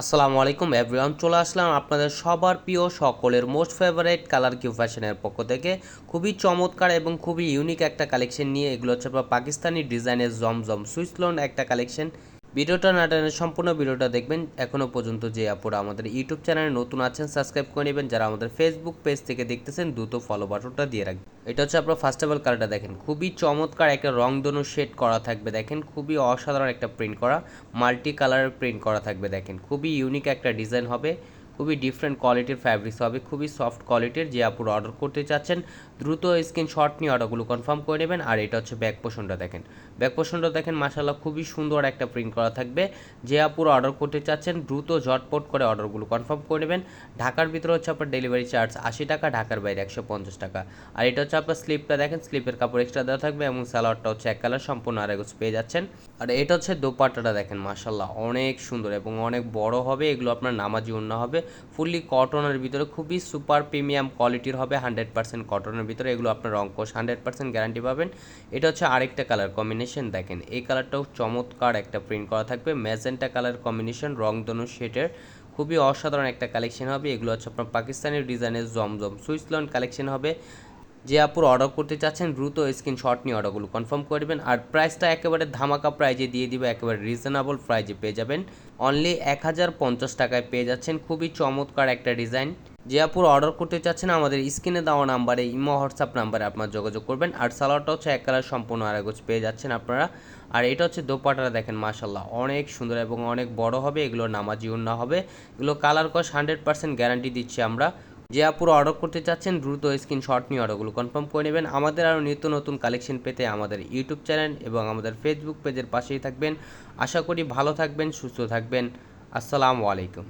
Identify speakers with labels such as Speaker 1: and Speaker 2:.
Speaker 1: আসসালামু আলাইকুম এভরিওয়ান চলে আসলাম আপনাদের সবার প্রিয় সকলের মোস্ট ফেভারেট কালার কিউ ফ্যাশনের পক্ষ থেকে। খুবই চমৎকার এবং খুবই ইউনিক একটা কালেকশন নিয়ে। এগুলো হচ্ছে পাকিস্তানি ডিজাইনের জমজম সুইসলন একটা কালেকশন ভিডিওটা না টানে সম্পূর্ণ ভিডিওটা দেখবেন এখনও পর্যন্ত যে আপুরা আমাদের ইউটিউব চ্যানেলে নতুন আছেন সাবস্ক্রাইব করে নেবেন। যারা আমাদের ফেসবুক পেজ থেকে দেখতেছেন, দ্রুত ফলো বাটনটা দিয়ে রাখবেন। এটা হচ্ছে আপনার ফার্স্ট অফ অল কালারটা দেখেন। খুবই চমৎকার একটা রং দনু শেড করা থাকবে দেখেন। খুবই অসাধারণ একটা প্রিন্ট করা মাল্টি কালারের প্রিন্ট করা থাকবে দেখেন। খুবই ইউনিক একটা ডিজাইন হবে। খুবই ডিফারেন্ট কোয়ালিটির ফ্যাব্রিক্স হবে, খুবই সফট কোয়ালিটির যে আপুরা অর্ডার করতে চাচ্ছেন, দ্রুত স্ক্রিনশট নিয়ে অর্ডারগুলো কনফার্ম করে নেবেন। আর এটা হচ্ছে ব্যাক পোষণটা দেখেন। ব্যাক পোষণটা দেখেন মাসাল্লাহ খুবই সুন্দর একটা প্রিন্ট করা থাকবে। যে আপুরা অর্ডার করতে চাচ্ছেন, দ্রুত ঝটপট করে অর্ডারগুলো কনফার্ম করে নেবেন। ঢাকার ভিতরে হচ্ছে আপনার ডেলিভারি চার্জ আশি টাকা, ঢাকার বাইরে একশো পঞ্চাশ টাকা। আর এটা হচ্ছে আপনার স্লিপটা দেখেন স্লিপের কাপড় এক্সট্রা দেওয়া থাকবে এবং স্যালোয়ারটা হচ্ছে এক কালার সম্পূর্ণ আরেকজ পেয়ে যাচ্ছেন। আর এটা হচ্ছে দোপাট্টাটা দেখেন মাসাল্লাহ অনেক সুন্দর এবং অনেক বড় হবে, এগুলো আপনার নামাজি উন্না হবে। ফুললি কটনের ভিতরে খুবই সুপার প্রিমিয়াম কোয়ালিটির হবে হান্ড্রেড পার্সেন্ট কটনের ভিতরে। এগুলো আপনার অঙ্কশ হান্ড্রেড পার্সেন্ট গ্যারান্টি পাবেন। এটা হচ্ছে আরেকটা কালার কম্বিনেশন দেখেন। এই কালারটাও চমৎকার একটা প্রিন্ট করা থাকবে। ম্যাজেন্টা কালার কম্বিনেশন রং দনু শেডের। খুবই অসাধারণ একটা কালেকশন হবে। এগুলো হচ্ছে আপনার পাকিস্তানের ডিজাইনের জমজম। সুইসল্যান্ড কালেকশন হবে। যে আপুর অর্ডার করতে চাচ্ছেন, দ্রুত স্ক্রিনশট নিয়ে অর্ডারগুলো কনফার্ম করে দেবেন। আর প্রাইসটা একেবারে ধামাকা প্রাইজে দিয়ে দিবে, একেবারে রিজনেবল প্রাইজে পেয়ে যাবেন। অনলি এক হাজার পঞ্চাশ টাকায় পেয়ে যাচ্ছেন। খুবই চমৎকার একটা ডিজাইন যে আপুর অর্ডার করতে চাচ্ছেন, আমাদের স্ক্রিনে দেওয়া নাম্বারে, ইমো, হোয়াটসঅ্যাপ নাম্বারে আপনার যোগাযোগ করবেন। আর সালোয়ারটা হচ্ছে এক কালার সম্পূর্ণ আরেকজ পেয়ে যাচ্ছেন আপনারা। আর এটা হচ্ছে দোপাটাটা দেখেন মাশাল্লাহ অনেক সুন্দর এবং অনেক বড় হবে। এগুলো নামাজি উন্না হবে। এগুলো কালার কস হান্ড্রেড পার্সেন্ট গ্যারান্টি দিচ্ছি আমরা। যে আপুরা অর্ডার করতে চাচ্ছেন, দ্রুত স্ক্রিনশট নিয়ে অর্ডারগুলো কনফার্ম করে নেবেন। আমাদের আরও নিত্য নতুন কালেকশন পেতে আমাদের ইউটিউব চ্যানেল এবং আমাদের ফেসবুক পেজের পাশেই থাকবেন। আশা করি ভালো থাকবেন, সুস্থ থাকবেন। আসসালামু আলাইকুম।